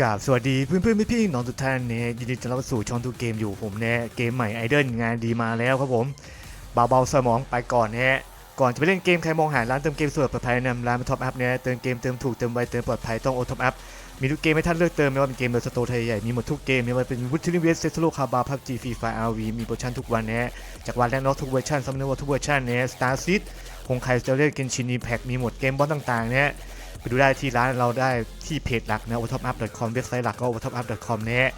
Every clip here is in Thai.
กราบสวัสดีเพื่อนเพื่อนพี่พี่ๆน้องทุกท่านเนี่ยยินดีต้อนรับสู่ช่องทูเกมอยู่ผมเนี่ยเกมใหม่ไอเดิลงานดีมาแล้วครับผมเบาๆสมองไปก่อนนะฮะก่อนจะไปเล่นเกมใครมองหาร้านเติมเกมสะดวกปลอดภัยนำร้านท็อปอัพเนี่ยเติมเกมเติมถูกเติมไวเติมปลอดภัยต้องโอท็อปอัพมีทุกเกมให้ท่านเลือกเติมไม่ว่าเป็นเกมเดอะสโตร์ไทยใหญ่มีหมดทุกเกมไม่ว่าเป็นวุฒิลิเวสเซสโลคาบาพับจีฟีไฟอาร์วีมีโปรโมชั่นทุกวันนะฮะจากวันแรกนอกทุกเวอร์ชันซัมเนอร์ทุกเวอร์ชันเนี่ยสตาร์ซิตคงใครจะเล่นเกนชินีแพ็กมีหมดเกมบอลต่างๆเนี่ย ไปดูได้ที่ร้านเราได้ที่เพจหลักนะ o t o p u p c o m เว็บไซต์หลักก็ o t o p u p c o m นะฮะ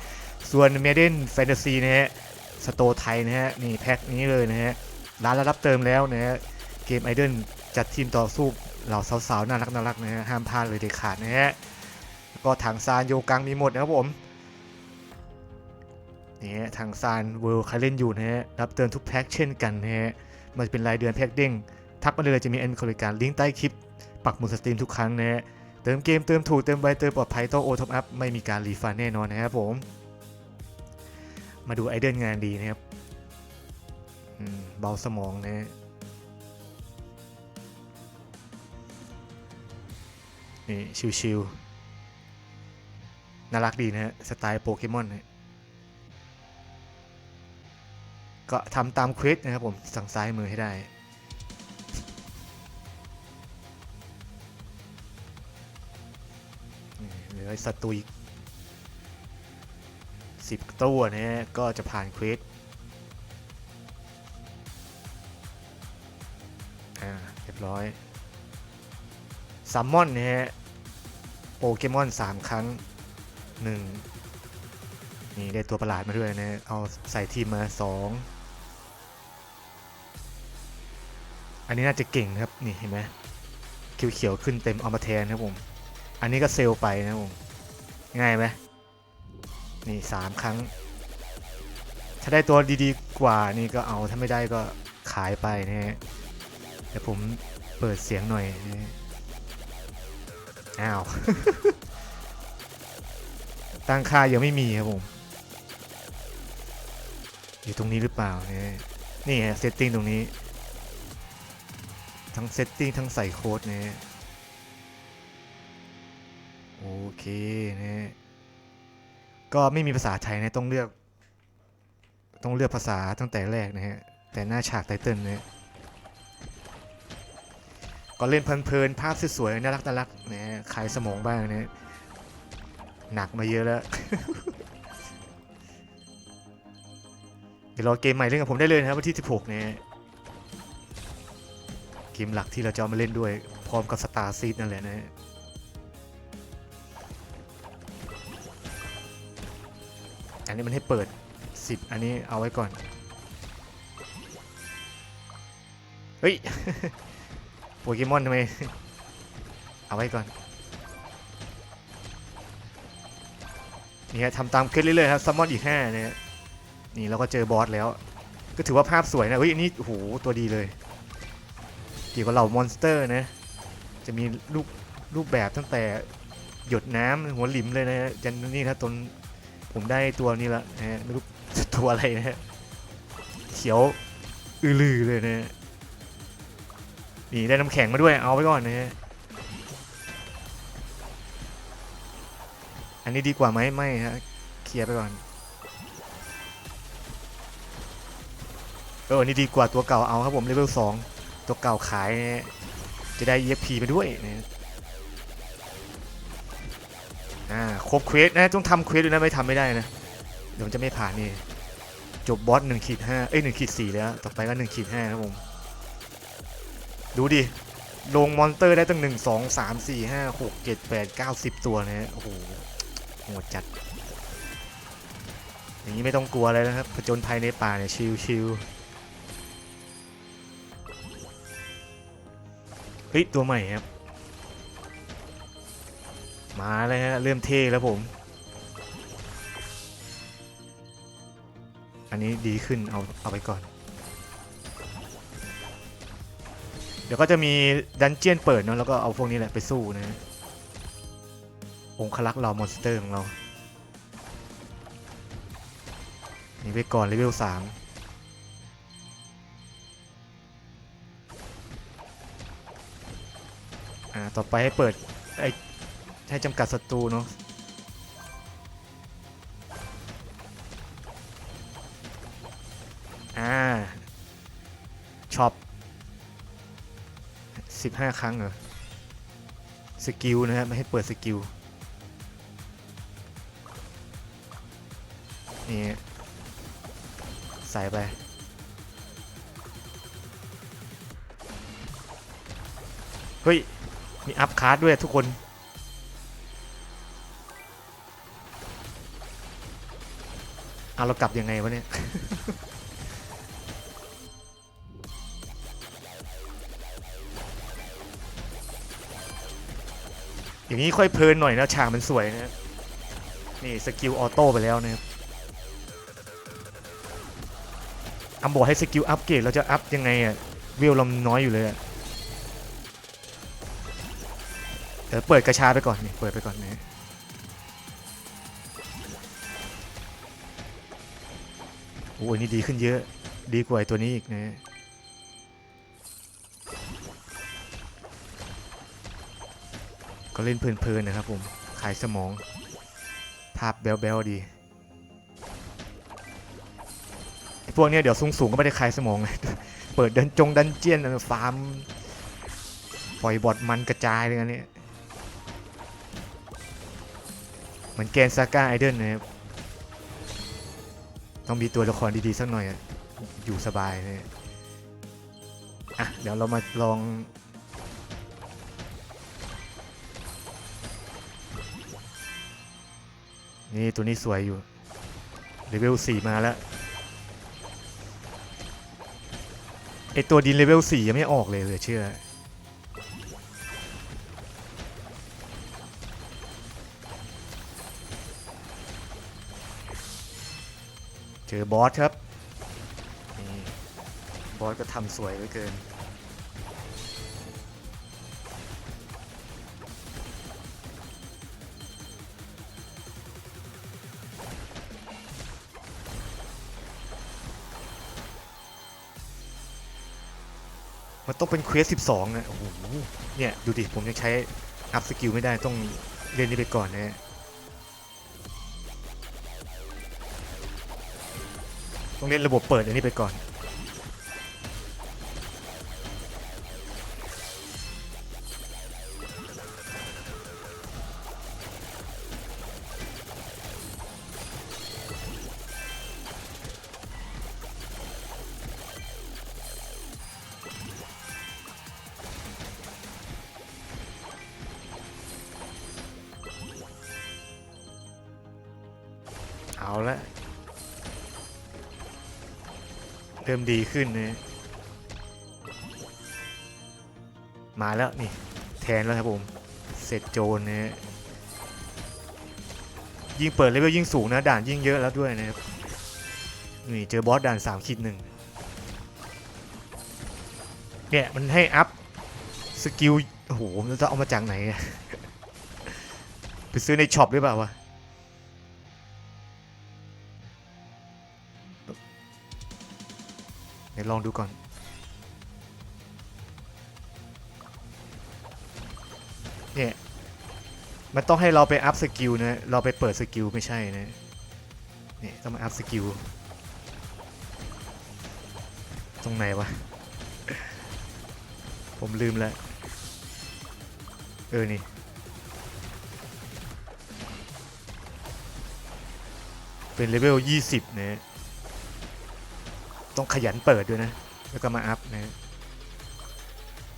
ส่วน m a d e n Fantasy นะฮะสโตร์ไทยนะฮะนี่แพ็คนี้เลยนะฮะร้านเรารับเติมแล้วนะฮะเกมไอเดนจัดทีมต่อสู้เหล่าสาวๆ น่ารักน่ารักนะฮะห้ามพลาดเลยเด็ดขาดนะฮะก็ถังซานโยกังมีหมดนะครับผมนี่ฮะถังซานเวิลด์ใครเล่นอยู่นะฮะรับเติมทุกแพ็คเช่นกันนะฮะมันจะเป็นรายเดือนแพ็คเด้งทักมาเลยจะมีแอนคอริการลิงก์ใต้คลิป ปักหมุดสตรีมทุกครั้งนะฮะเติมเกมเติมถูกเติมไวเติมปลอดภัยต้องโอท็อปอัพไม่มีการรีฟันแน่นอนนะครับผม มาดูไอเดิลงานดีนะครับเบาสมองนะฮะนี่ชิวๆน่ารักดีนะฮะสไตล์โปเกมอนนะก็ทำตามเควสนะครับผมสั่งซ้ายมือให้ได้ ลือศัตรูอีกสิบตัวนะฮะก็จะผ่านเควสเรียบร้อยซัมมอนนะฮะโปเกมอนสามครั้งหนึ่งนี่ได้ตัวประหลาดมาด้วยนะ เอาใส่ทีมมาสองอันนี้น่าจะเก่งนะครับ นี่เห็นไหมเขียวๆขึ้นเต็มเอามาแทนนะครับผม อันนี้ก็เซลไปนะผมง่ายไหมนี่สามครั้ง ถ้าได้ตัวดีๆกว่านี่ก็เอาถ้าไม่ได้ก็ขายไปนะฮะเดี๋ยวผมเปิดเสียงหน่อยนะอ้าว ตั้งค่ายังไม่มีครับผม อยู่ตรงนี้หรือเปล่าเนี่ยนี่ฮะเซตติ้งตรงนี้ ทั้งเซตติ้งทั้งใส่โค้ดเนี่ย เคนะก็ไม่มีภาษาไทยนะต้องเลือก ต้องเลือกภาษาตั้งแต่แรกนะฮะ แต่หน้าฉากไตเติลเนี่ยก็เล่นเพลินๆภาพสวยๆน่ารักน่ารักนะฮะคลายสมองบ้างนะหนักมาเยอะแล้ว เดี๋ยวรอเกมใหม่เล่นกับผมได้เลยนะครับวันที่ 16นะฮะเกมหลักที่เราจะเอามาเล่นด้วยพร้อมกับสตาร์ซีดนั่นแหละนะฮะ อันนี้มันให้เปิด 10 อันนี้เอาไว้ก่อน เฮ้ย โปเกมอนทำไม เอาไว้ก่อน นี่ฮะทำตามเคล็ดเรื่อยๆครับซัมมอนอีก5เนี่ยนี่เราก็เจอบอสแล้ว ก็ถือว่าภาพสวยนะ เฮ้ย อันนี้ โอ้โห ตัวดีเลย เกี่ยวกับเหล่ามอนสเตอร์นะ จะมีรูปรูปแบบตั้งแต่หยดน้ำหัวหลิมเลยนะฮะยันนี่ถ้าตน ผมได้ตัวนี้ละนะฮะไม่รู้ตัวอะไรนะฮะเขียวอือลือเลยนะฮะนี่ได้น้ำแข็งมาด้วยเอาไว้ก่อนนะฮะอันนี้ดีกว่าไหมไม่ฮะเคลียร์ไปก่อนเออนนี้ดีกว่าตัวเก่าเอาครับผมเลเวลสองตัวเก่าขายนะจะได้ EXP ไปด้วยนะฮะ อ่าครบเควสนะต้องทำเควสด้วยนะไม่ทำไม่ได้นะเดี๋ยวมันจะไม่ผ่านนี่จบบอสหนึ่งขีดห้าเอ้ยหนึ่งขีดสี่แล้ว ต่อไปก็หนึ่งขีดห้าครับผม ดูดิ ลงมอนเตอร์ได้ตั้งหนึ่งสองสามสี่ห้าหกเจ็ดแปดเก้าสิบตัวนะฮะ โอ้โหโหดจัด อย่างนี้ไม่ต้องกลัวเลยนะครับ ผจญภัยในป่าเนี่ย ชิลชิลเฮ้ย ตัวใหม่ครับ มาเลยฮะเริ่มเท่แล้วผม อันนี้ดีขึ้นเอาเอาไปก่อน เดี๋ยวก็จะมีดันเจียนเปิดเนาะแล้วก็เอาพวกนี้แหละไปสู้นะองคลักษ์เรามอนสเตอร์ของเรานี่ไปก่อนเลเวลสามอ่าต่อไปให้เปิดไอ ใช้จำกัดศัตรูเนาะอ่าช็อปสิบห้าครั้งเหรอ สกิลนะครับ ไม่ให้เปิดสกิล นี่ ใส่ไปเฮ้ย มีอัพคาร์ดด้วยทุกคน เอาเรากลับยังไงวะเนี่ย อย่างนี้ค่อยเพลินหน่อยนะฉากมันสวยนะนี่สกิลออโต้ไปแล้วนะครับอัมบอกให้สกิลอัพเกรดเราจะอัพยังไงอะเวลเราน้อยอยู่เลยอะเดี๋ยวเปิดกระชาไปก่อนนี่เปิดไปก่อนนะ โอ้ยนี่ดีขึ้นเยอะ ดีกว่าไอ้ตัวนี้อีกนะก็เล่นเพลินๆนะครับผม ขายสมอง ภาพแบ๊วๆดีพวกเนี้ยเดี๋ยวสูงๆก็ไม่ได้ขายสมอง เปิดดันจงดันเจียนฟาร์ม ปล่อยบอดมันกระจายเลยอันนี้เหมือนแกนซาก้าไอเดนนะครับ ต้องมีตัวละครดีๆสักหน่อยอะอยู่สบายเลยอะเดี๋ยวเรามาลอง นี่ตัวนี้สวยอยู่เลเวล4มาแล้วไอตัวดินเลเวล4ยังไม่ออกเลยเหลยเชื่อ เจอบอสครับนี่บอสก็ทำสวยเหลือเกิน มันต้องเป็นเควส 12 นะ โอ้โห เนี่ย ดูดิ ผมยังใช้อัพสกิลไม่ได้ต้องเล่นนี่ไปก่อนนะ ต้องเล่นระบบเปิดอันนี้ไปก่อน เริ่มดีขึ้นนะมาแล้วนี่ แทนแล้วครับผม เสร็จโจรนะยิ่งเปิดเลเวลยิ่งสูงนะ ด่านยิ่งเยอะแล้วด้วยนะครับนี่เจอบอสด่าน3คิดหนึ่งเนี่ยมันให้อัพสกิลโอ้โหจะเอามาจากไหนอะไปซื้อในช็อปหรือเปล่าวะ เดี๋ยวลองดูก่อน เนี่ย มันต้องให้เราไปอัพสกิลนะ เราไปเปิดสกิลไม่ใช่นะ เนี่ยต้องมาอัพสกิล ตรงไหนวะ ผมลืมแล้ว เออ นี่เป็นเลเวล 20นะ ต้องขยันเปิดด้วยนะ แล้วก็มาอัพนะ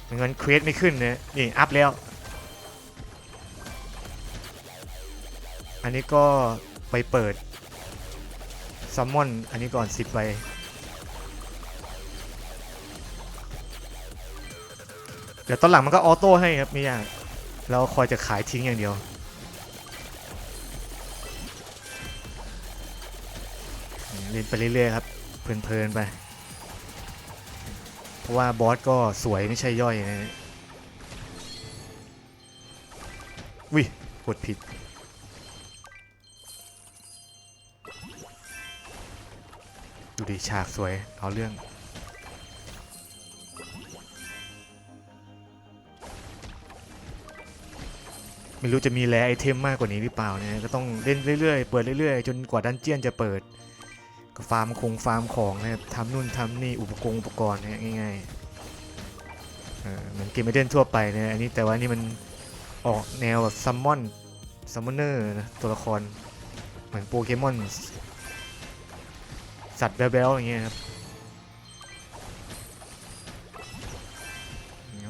ไม่งั้นเควสไม่ขึ้นนะนี่อัพแล้ว อันนี้ก็ไปเปิดซัมมอนอันนี้ก่อน10ใบเดี๋ยวตอนหลังมันก็ออโต้ให้ครับไม่ยากเราคอยจะขายทิ้งอย่างเดียว เล่นไปเรื่อยๆครับ เพลินๆไป เพราะว่าบอสก็สวยไม่ใช่ย่อยนะวิกดผิด ดูดิฉากสวย เอาเรื่องไม่รู้จะมีแลไอเทมมากกว่านี้หรือเปล่าเนะก็ต้องเล่นเรื่อยๆ เปิดเรื่อยๆ จนกว่าดันเจียนจะเปิด ฟาร์มคงฟาร์มของนะครับทำนู่นทำนี่อุปกรณ์อุปกรณ์นะง่ายๆเออเหมือนเกมไม่เด่นทั่วไปนะอันนี้แต่ว่านี่มันออกแนวแบบซัมมอนซัมมอนเนอร์นะตัวละคร เหมือนโปเกมอนสัตว์แบ๊วๆอย่างเงี้ยครับ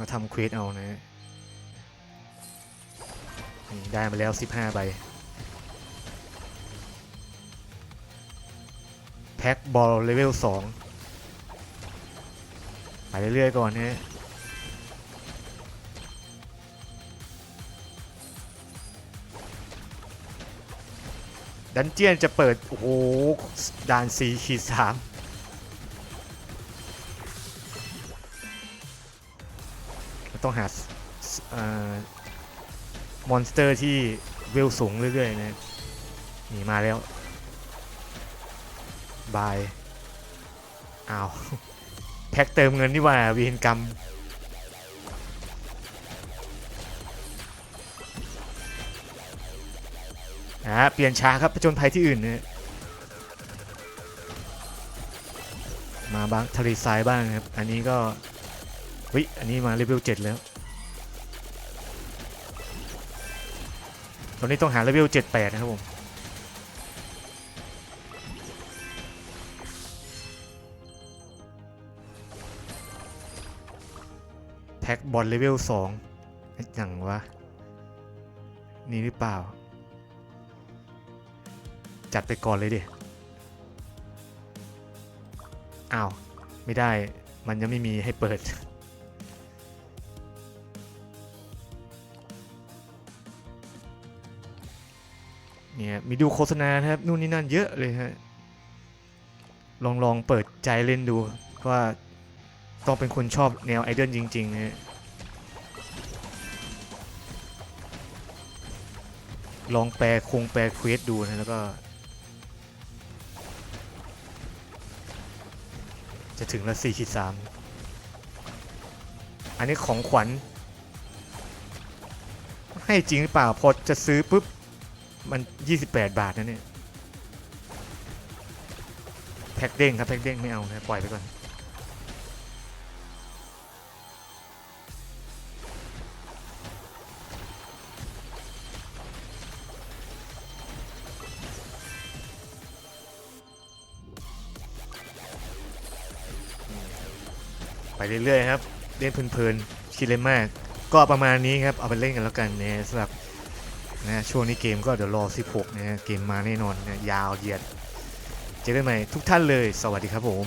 ก็ทำเควสเอานะฮะได้มาแล้ว 15 ใบ พ็คบอลเลเวล2ไปเรื่อยๆก่อนนะฮะดันเจียนจะเปิด โอ้โหด่าน4ขีด3ต้องหาสเอ่อมอนสเตอร์ที่เวลสูงเรื่อยๆนะนี่มาแล้ว บายอ้าวแพ็คเติมเงินนี่ว่าวีนกรรมอ่าเปลี่ยนช้าครับผจญภัยที่อื่นเนะมาบ้างทะเลทรายบ้างครับ อันนี้ก็วิอันนี้มาเลเวล7แล้ว ตอนนี้ต้องหาเลเวล7 8 นะครับผม พ็คบอลเลเวล2อย่างวะ นี่หรือเปล่า จัดไปก่อนเลยดิ อ้าว ไม่ได้ มันยังไม่มีให้เปิด เนี่ย มีดูโฆษณาครับ นู่นนี่นั่นเยอะเลยฮะ ลองลองเปิดใจเล่นดูว่า ต้องเป็นคนชอบแนวไอเดอลจริงๆนะฮะลองแปลคงแปลเควสดูนะแล้วก็ จะถึงละ4ขีด3อันนี้ของขวัญ ให้จริงหรือเปล่าพอจะซื้อปุ๊บ มัน 28 บาทนะเนี่ย แพ็คเด้งครับ แพ็คเด้งไม่เอานะปล่อยไปก่อน ไปเรื่อยๆครับ เล่นเพลินๆคิดเล่นมาก ก็ประมาณนี้ครับ เอาไปเล่นกันแล้วกันนะสำหรับนะช่วงนี้เกมก็เดี๋ยวรอ 16นะเกมมาแน่นอนนะยาวเหยียด เจอกันใหม่ทุกท่านเลย สวัสดีครับผม